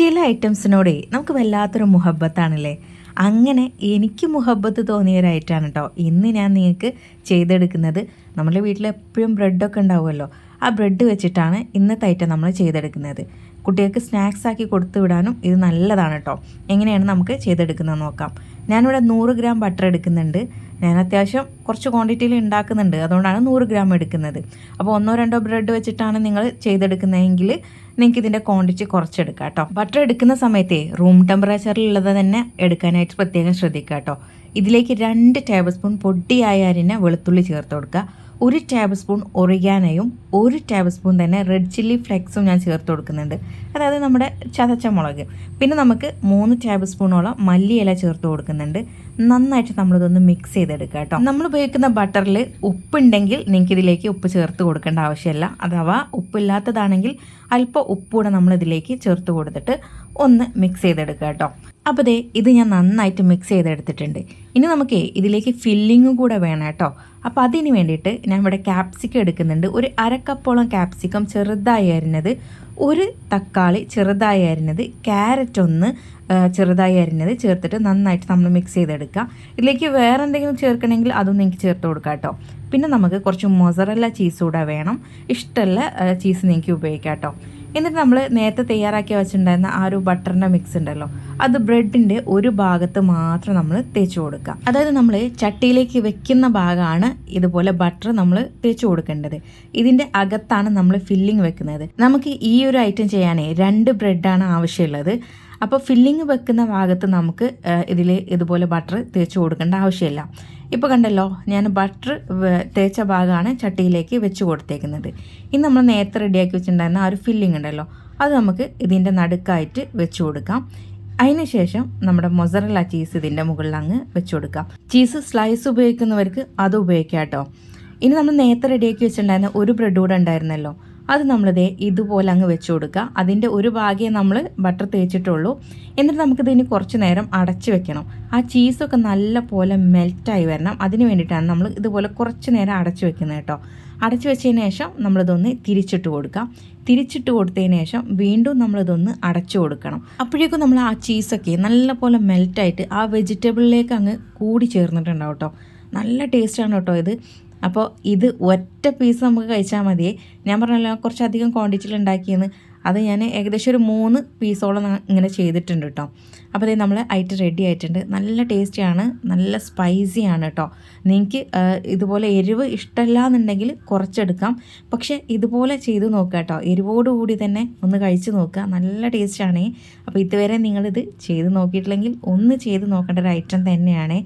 ചില ഐറ്റംസിനോടെ നമുക്ക് വല്ലാത്തൊരു മുഹബത്താണല്ലേ? അങ്ങനെ എനിക്ക് മുഹബത്ത് തോന്നിയൊരായിട്ടാണ് കേട്ടോ ഇന്ന് ഞാൻ നിങ്ങൾക്ക് ചെയ്തെടുക്കുന്നത്. നമ്മുടെ വീട്ടിൽ എപ്പോഴും ബ്രെഡൊക്കെ ഉണ്ടാവുമല്ലോ. ആ ബ്രെഡ് വെച്ചിട്ടാണ് ഇന്നത്തെ ഐറ്റം നമ്മൾ ചെയ്തെടുക്കുന്നത്. കുട്ടികൾക്ക് സ്നാക്സ് ആക്കി കൊടുത്തു വിടാനും ഇത് നല്ലതാണ് കേട്ടോ എങ്ങനെയാണ് നമുക്ക് ചെയ്തെടുക്കുന്നത് നോക്കാം. ഞാനിവിടെ നൂറ് ഗ്രാം ബട്ടർ എടുക്കുന്നുണ്ട്. ഞാൻ അത്യാവശ്യം കുറച്ച് ക്വാണ്ടിറ്റിയിൽ ഉണ്ടാക്കുന്നുണ്ട്. അതുകൊണ്ടാണ് നൂറ് ഗ്രാം എടുക്കുന്നത്. അപ്പോൾ ഒന്നോ രണ്ടോ ബ്രെഡ് വെച്ചിട്ടാണ് നിങ്ങൾ ചെയ്തെടുക്കുന്നതെങ്കിൽ നിങ്ങൾക്ക് ഇതിന്റെ ക്വാണ്ടിറ്റി കുറച്ചെടുക്കാം കേട്ടോ ബട്ടർ എടുക്കുന്ന സമയത്തെ റൂം ടെമ്പറേച്ചറിലുള്ളത് തന്നെ എടുക്കാനായിട്ട് പ്രത്യേകം ശ്രദ്ധിക്കുക കേട്ടോ ഇതിലേക്ക് രണ്ട് ടേബിൾ സ്പൂൺ പൊടിയായ അരിഞ്ഞ വെളുത്തുള്ളി ചേർത്ത് കൊടുക്കുക. ഒരു ടേബിൾ സ്പൂൺ ഒറിഗാനയും ഒരു ടേബിൾ സ്പൂൺ തന്നെ റെഡ് ചില്ലി ഫ്ലെക്സും ഞാൻ ചേർത്ത് കൊടുക്കുന്നുണ്ട്. അതായത് നമ്മുടെ ചതച്ച മുളക്. പിന്നെ നമുക്ക് മൂന്ന് ടേബിൾ സ്പൂണോളം മല്ലിയില ചേർത്ത് കൊടുക്കുന്നുണ്ട്. നന്നായിട്ട് നമ്മളിതൊന്ന് മിക്സ് ചെയ്തെടുക്കുക കേട്ടോ. നമ്മൾ ഉപയോഗിക്കുന്ന ബട്ടറിൽ ഉപ്പുണ്ടെങ്കിൽ നിങ്ങൾക്ക് ഇതിലേക്ക് ഉപ്പ് ചേർത്ത് കൊടുക്കേണ്ട ആവശ്യമില്ല. അഥവാ ഉപ്പില്ലാത്തതാണെങ്കിൽ അല്പം ഉപ്പൂടെ നമ്മൾ ഇതിലേക്ക് ചേർത്ത് കൊടുത്തിട്ട് ഒന്ന് മിക്സ് ചെയ്തെടുക്കുക കേട്ടോ. അപ്പോൾ ദേ ഇത് ഞാൻ നന്നായിട്ട് മിക്സ് ചെയ്തെടുത്തിട്ടുണ്ട്. ഇനി നമുക്ക് ഇതിലേക്ക് ഫില്ലിങ്ങും കൂടെ വേണം കേട്ടോ. അപ്പോൾ അതിന് വേണ്ടിയിട്ട് ഞാൻ ഇവിടെ ക്യാപ്സിക്കം എടുക്കുന്നുണ്ട്. ഒരു അരക്കപ്പോളം ക്യാപ്സിക്കം ചെറുതായി അരിഞ്ഞത് ഒരു തക്കാളി ചെറുതായി അരിഞ്ഞത് ക്യാരറ്റ് ഒന്ന് ചെറുതായി അരിഞ്ഞത് ചേർത്തിട്ട് നന്നായിട്ട് നമ്മൾ മിക്സ് ചെയ്തെടുക്കുക. ഇതിലേക്ക് വേറെ എന്തെങ്കിലും ചേർക്കണമെങ്കിൽ അതൊന്നും എനിക്ക് ചേർത്ത് കൊടുക്കാം കേട്ടോ. പിന്നെ നമുക്ക് കുറച്ച് മൊസറല്ല ചീസ് കൂടെ വേണം. ഇഷ്ടമുള്ള ചീസ് നിങ്ങൾക്ക് ഉപയോഗിക്കാം കേട്ടോ. എന്നിട്ട് നമ്മൾ നേരത്തെ തയ്യാറാക്കി വെച്ചിട്ടുണ്ടായിരുന്ന ആ ഒരു ബട്ടറിന്റെ മിക്സ് ഉണ്ടല്ലോ അത് ബ്രെഡിന്റെ ഒരു ഭാഗത്ത് മാത്രം നമ്മൾ തേച്ച് കൊടുക്കുക. അതായത് നമ്മൾ ചട്ടിയിലേക്ക് വെക്കുന്ന ഭാഗമാണ് ഇതുപോലെ ബട്ടർ നമ്മൾ തേച്ച് കൊടുക്കേണ്ടത്. ഇതിന്റെ അകത്താണ് നമ്മൾ ഫില്ലിംഗ് വെക്കുന്നത്. നമുക്ക് ഈ ഒരു ഐറ്റം ചെയ്യാനേ രണ്ട് ബ്രെഡാണ് ആവശ്യമുള്ളത്. അപ്പോൾ ഫില്ലിംഗ് വെക്കുന്ന ഭാഗത്ത് നമുക്ക് ഇതിൽ ഇതുപോലെ ബട്ടർ തേച്ച് കൊടുക്കേണ്ട ആവശ്യമില്ല. ഇപ്പോൾ കണ്ടല്ലോ ഞാൻ ബട്ടർ തേച്ച ഭാഗമാണ് ചട്ടിയിലേക്ക് വെച്ച് കൊടുത്തേക്കുന്നത്. ഇനി നമ്മൾ നേരത്തെ റെഡിയാക്കി വെച്ചിട്ടുണ്ടായിരുന്ന ആ ഒരു ഫില്ലിംഗ് ഉണ്ടല്ലോ അത് നമുക്ക് ഇതിന്റെ നടുക്കായിട്ട് വെച്ച് കൊടുക്കാം. അതിന് ശേഷം നമ്മുടെ മൊസറല്ല ചീസ് ഇതിന്റെ മുകളിൽ അങ്ങ് വെച്ച് കൊടുക്കാം. ചീസ് സ്ലൈസ് ഉപയോഗിക്കുന്നവർക്ക് അത് ഉപയോഗിക്കാം കേട്ടോ. ഇനി നമ്മൾ നേരത്തെ റെഡിയാക്കി വെച്ചിട്ടുണ്ടായിരുന്ന ഒരു ബ്രെഡ് കൂടെ ഉണ്ടായിരുന്നല്ലോ അത് നമ്മളിതേ ഇതുപോലെ അങ്ങ് വെച്ച് കൊടുക്കുക. അതിന്റെ ഒരു ഭാഗ്യം നമ്മൾ ബട്ടർ തേച്ചിട്ടുള്ളൂ. എന്നിട്ട് നമുക്കിത് ഇനി കുറച്ച് നേരം അടച്ച് വെക്കണം. ആ ചീസൊക്കെ നല്ല പോലെ മെൽറ്റായി വരണം. അതിന് വേണ്ടിയിട്ടാണ് നമ്മൾ ഇതുപോലെ കുറച്ച് നേരം അടച്ച് വെക്കുന്നത് കേട്ടോ. അടച്ചു വെച്ചതിന് ശേഷം നമ്മളിതൊന്ന് തിരിച്ചിട്ട് കൊടുക്കാം. തിരിച്ചിട്ട് കൊടുത്തതിന് ശേഷം വീണ്ടും നമ്മളിതൊന്ന് അടച്ചു കൊടുക്കണം. അപ്പോഴേക്കും നമ്മൾ ആ ചീസൊക്കെ നല്ലപോലെ മെൽറ്റായിട്ട് ആ വെജിറ്റബിളിലേക്ക് അങ്ങ് കൂടി ചേർന്നിട്ടുണ്ടാവും കേട്ടോ. നല്ല ടേസ്റ്റാണ് കേട്ടോ ഇത്. അപ്പോൾ ഇത് ഒറ്റ പീസ് നമുക്ക് കഴിച്ചാൽ മതിയേ ഞാൻ പറഞ്ഞല്ലോ കുറച്ചധികം ക്വാണ്ടിറ്റിയിൽ ഉണ്ടാക്കിയെന്ന്. അത് ഞാൻ ഏകദേശം ഒരു മൂന്ന് പീസോളം ഇങ്ങനെ ചെയ്തിട്ടുണ്ട് കേട്ടോ അപ്പോൾ അതേ നമ്മൾ ഐറ്റം റെഡി ആയിട്ടുണ്ട്. നല്ല ടേസ്റ്റിയാണ് നല്ല സ്പൈസിയാണ് കേട്ടോ നിങ്ങൾക്ക് ഇതുപോലെ എരിവ് ഇഷ്ടമല്ല എന്നുണ്ടെങ്കിൽ കുറച്ചെടുക്കാം. പക്ഷേ ഇതുപോലെ ചെയ്ത് നോക്കുക കേട്ടോ എരിവോടുകൂടി തന്നെ ഒന്ന് കഴിച്ച് നോക്കുക നല്ല ടേസ്റ്റാണേ അപ്പോൾ ഇതുവരെ നിങ്ങളിത് ചെയ്ത് നോക്കിയിട്ടില്ലെങ്കിൽ ഒന്ന് ചെയ്ത് നോക്കേണ്ട ഒരു ഐറ്റം തന്നെയാണ്.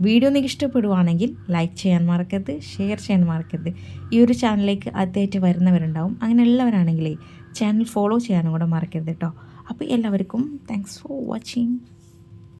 വീഡിയോ നിങ്ങൾക്ക് ഇഷ്ടപ്പെടുവാണെങ്കിൽ ലൈക്ക് ചെയ്യാൻ മറക്കരുത് ഷെയർ ചെയ്യാൻ മറക്കരുത്. ഈ ഒരു ചാനലിലേക്ക് ആദ്യമായിട്ട് വരുന്നവരുണ്ടാവും. അങ്ങനെ ഉള്ളവരാണെങ്കിലേ ചാനൽ ഫോളോ ചെയ്യാനും കൂടെ മറക്കരുത് കേട്ടോ അപ്പോൾ എല്ലാവർക്കും താങ്ക്സ് ഫോർ വാച്ചിങ്